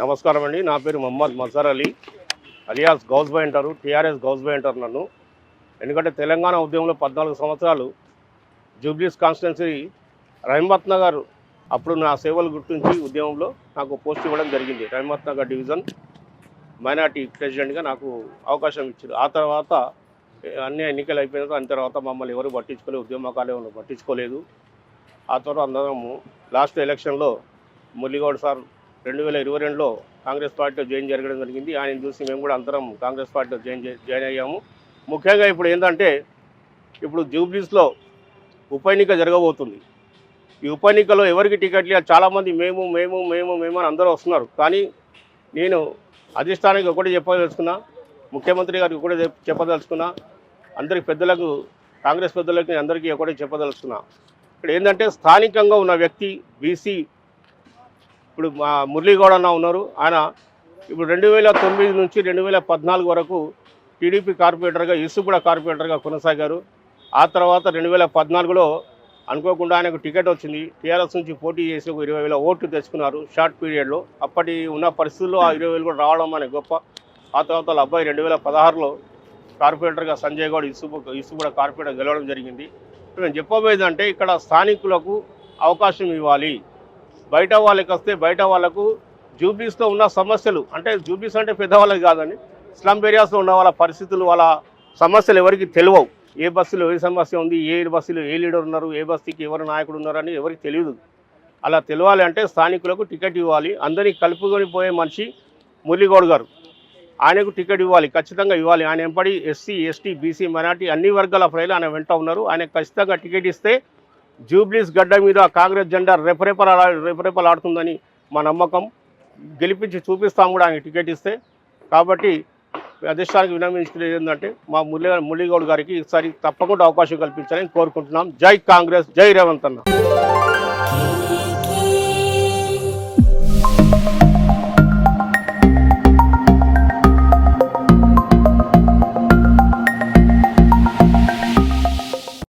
నమస్కారం అండి. నా పేరు మొహమ్మద్ మజార్ అలీ. అలియాస్ గౌస్ బాయ్ అంటారు టీఆర్ఎస్ గౌస్ బాయ్ అంటారు నన్ను. ఎందుకంటే తెలంగాణ ఉద్యమంలో పద్నాలుగు సంవత్సరాలు జూబ్లీస్ కాన్స్టిట్యున్సీ రహమత్ నగర్ అప్పుడు నా సేవలు గుర్తించి ఉద్యమంలో నాకు పోస్ట్ ఇవ్వడం జరిగింది. రహమత్ నగర్ డివిజన్ మైనార్టీ ప్రెసిడెంట్గా నాకు అవకాశం ఇచ్చారు. ఆ తర్వాత అన్ని ఎన్నికలు అయిపోయిన తర్వాత తర్వాత మమ్మల్ని ఎవరు పట్టించుకోలేదు ఉద్యమకాలు ఎవరు పట్టించుకోలేదు. ఆ తర్వాత అందరము లాస్ట్ ఎలక్షన్లో మురళీగౌడ్ సార్ రెండు వేల ఇరవై రెండులో కాంగ్రెస్ పార్టీలో జాయిన్ జరగడం జరిగింది. ఆయన చూసి మేము కూడా అందరం కాంగ్రెస్ పార్టీలో జాయిన్ జాయిన్ అయ్యాము. ముఖ్యంగా ఇప్పుడు ఏంటంటే ఇప్పుడు జూబ్లీస్లో ఉప ఎన్నిక జరగబోతుంది. ఈ ఉప ఎన్నికలో ఎవరికి టికెట్లు చాలామంది మేము మేము మేము మేము అని అందరూ వస్తున్నారు. కానీ నేను అధిష్టానానికి ఒకటి చెప్పదలుచుకున్నా ముఖ్యమంత్రి గారికి ఒకటి చెప్పదలుచుకున్నా అందరికి పెద్దలకు కాంగ్రెస్ పెద్దలకి అందరికీ ఒకటి చెప్పదలుచుకున్నా. ఇక్కడ ఏంటంటే స్థానికంగా ఉన్న వ్యక్తి బీసీ ఇప్పుడు మా మురళీగౌడ్ అన్న ఉన్నారు. ఆయన ఇప్పుడు రెండు వేల తొమ్మిది నుంచి రెండు వేల పద్నాలుగు వరకు టీడీపీ కార్పొరేటర్గా ఇసుగూడ కార్పొరేటర్గా కొనసాగారు. ఆ తర్వాత రెండు వేల పద్నాలుగులో అనుకోకుండా ఆయనకు టికెట్ వచ్చింది. టీఆర్ఎస్ నుంచి పోటీ చేసి ఒక ఇరవై వేల ఓట్లు తెచ్చుకున్నారు షార్ట్ పీరియడ్లో. అప్పటి ఉన్న పరిస్థితుల్లో ఆ ఇరవై వేలు కూడా రావడం అనే గొప్ప. ఆ తర్వాత వాళ్ళ అబ్బాయి రెండు వేల పదహారులో కార్పొరేటర్గా సంజయ్ గౌడ్ ఇసు ఇసుగూడ కార్పొరేటర్ గెలవడం జరిగింది. నేను చెప్పబోయేది అంటే ఇక్కడ స్థానికులకు అవకాశం ఇవ్వాలి. బయట వాళ్ళకి వస్తే బయట వాళ్ళకు జూబ్లీస్లో ఉన్న సమస్యలు అంటే జూబ్లీస్ అంటే పెద్దవాళ్ళకి కాదండి స్లమ్ ఏరియాస్లో ఉన్న వాళ్ళ పరిస్థితులు వాళ్ళ సమస్యలు ఎవరికి తెలియవు. ఏ బస్సులో ఏ సమస్య ఉంది ఏ బస్సులో ఏ లీడర్ ఉన్నారు ఏ బస్సుకి ఎవరు నాయకుడు ఉన్నారని ఎవరికి తెలియదు. అలా తెలియాలి అంటే స్థానికులకు టికెట్ ఇవ్వాలి. అందరినీ కలుపుకొని పోయే మనిషి మురళీగౌడ్ గారు. ఆయనకు టికెట్ ఇవ్వాలి ఖచ్చితంగా ఇవ్వాలి. ఆయన ఎంపడి ఎస్సీ ఎస్టీ బీసీ మైనార్టీ అన్ని వర్గాల ప్రజలు ఆయన వెంట ఉన్నారు. ఆయన ఖచ్చితంగా టికెట్ ఇస్తే జూబ్లీస్ గడ్డ మీద కాంగ్రెస్ జెండా రెపరెపల ఆడుతుందని మా నమ్మకం. గెలిపించి చూపిస్తాం కూడా ఆయన టికెట్ ఇస్తే. కాబట్టి అధిష్టానికి విన్నవించుకునేది ఏంటంటే మా మురళి మురళీగౌడ్ గారికి ఈసారి తప్పకుండా అవకాశం కల్పించాలని కోరుకుంటున్నాం. జై కాంగ్రెస్ జై రేవంత్ అన్న.